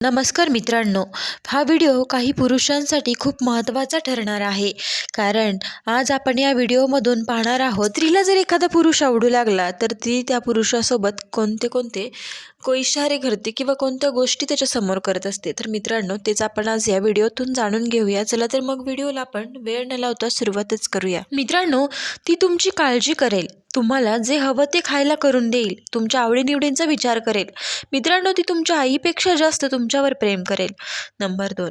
नमस्कार मित्रांनो हा व्हिडिओ काही पुरुषांसाठी खूप महत्त्वाचा ठरणार आहे. कारण आज आपण या व्हिडिओमधून पाहणार आहोत स्त्रीला जर एखादा पुरुष आवडू लागला तर ती त्या पुरुषासोबत कोणते कोणते को इशारे करते किंवा कोणत्या गोष्टी त्याच्यासमोर करत असते. तर मित्रांनो तेच आपण आज या व्हिडिओतून जाणून घेऊया. चला तर मग व्हिडिओला आपण वेळ न लावता सुरुवातच करूया. मित्रांनो ती तुमची काळजी करेल. तुम्हाला जे हवं ते खायला करून देईल. तुमच्या आवडीनिवडींचा विचार करेल. मित्रांनो ती तुमच्या आईपेक्षा जास्त तुमच्यावर प्रेम करेल. नंबर दोन.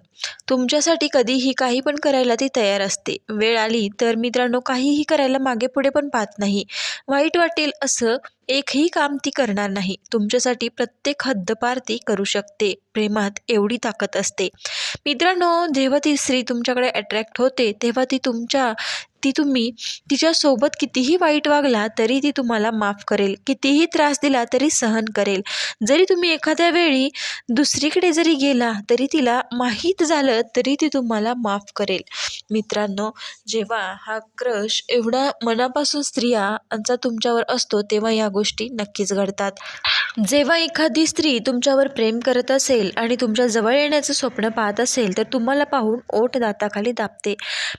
तुमच्यासाठी कधीही काही पण करायला ती तयार असते. वेळ आली तर मित्रांनो काहीही करायला मागे पुढे पण पाहत नाही. वाईट वाटेल असं एकही काम ती करणार नाही. तुमच्यासाठी प्रत्येक हद्दपार ती करू शकते. प्रेमात एवढी ताकद असते. मित्रांनो जेव्हा ती स्त्री तुमच्याकडे अट्रॅक्ट होते तेव्हा ती तुमच्या ती तुम्ही तिच्यासोबत कितीही वाईट वागला तरी ती तुम्हाला माफ करेल. कितीही त्रास दिला तरी सहन करेल. जरी तुम्ही एखाद्या वेळी दुसरीकडे जरी गेला तरी तिला माहीत झालं तरी ती तुम्हाला माफ करेल. मित्रांनो जेव्हा हा क्रश एवढा मनापासून स्त्रियांचा तुमच्यावर असतो तेव्हा या गोष्टी नक्कीच घडतात. जेव्हा एखादी स्त्री तुमच्यावर प्रेम करत असेल आणि तुमच्या जवळ येण्याचं स्वप्न पाहत असेल तर तुम्हाला पाहून ओठ दाताखाली दाबते.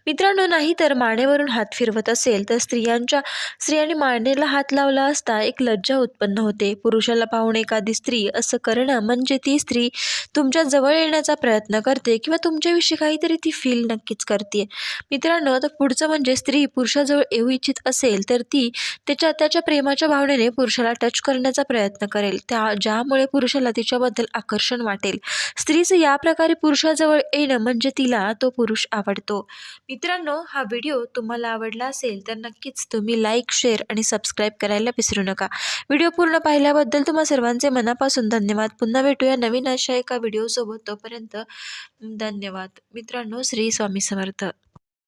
मित्रांनो नाही तर मानेवरून हात फिरवत असेल तर स्त्रियांच्या स्त्रियांनी मानेला हात लावला असता एक लज्जा उत्पन्न होते. पुरुषाला पाहून एखादी स्त्री असं करणं म्हणजे ती स्त्री तुमच्या जवळ येण्याचा प्रयत्न करते किंवा तुमच्याविषयी काहीतरी ती फील नक्कीच करते मित्रांनो तर पुढचं म्हणजे स्त्री पुरुषाजवळ येऊ इच्छित असेल तर ती त्याच्या त्याच्या प्रेमाच्या भावनेने पुरुषाला टच करण्याचा प्रयत्न करते. करेल त्या ज्यामुळे पुरुषाला तिच्याबद्दल आकर्षण वाटेल. स्त्रीचं या प्रकारे पुरुषाजवळ येणं म्हणजे तिला तो पुरुष आवडतो. मित्रांनो हा व्हिडिओ तुम्हाला आवडला असेल तर नक्कीच तुम्ही लाईक शेअर आणि सबस्क्राईब करायला विसरू नका. व्हिडिओ पूर्ण पाहिल्याबद्दल तुम्हा सर्वांचे मनापासून धन्यवाद. पुन्हा भेटूया नवीन अशा एका व्हिडिओसोबत. तोपर्यंत धन्यवाद. मित्रांनो श्री स्वामी समर्थ.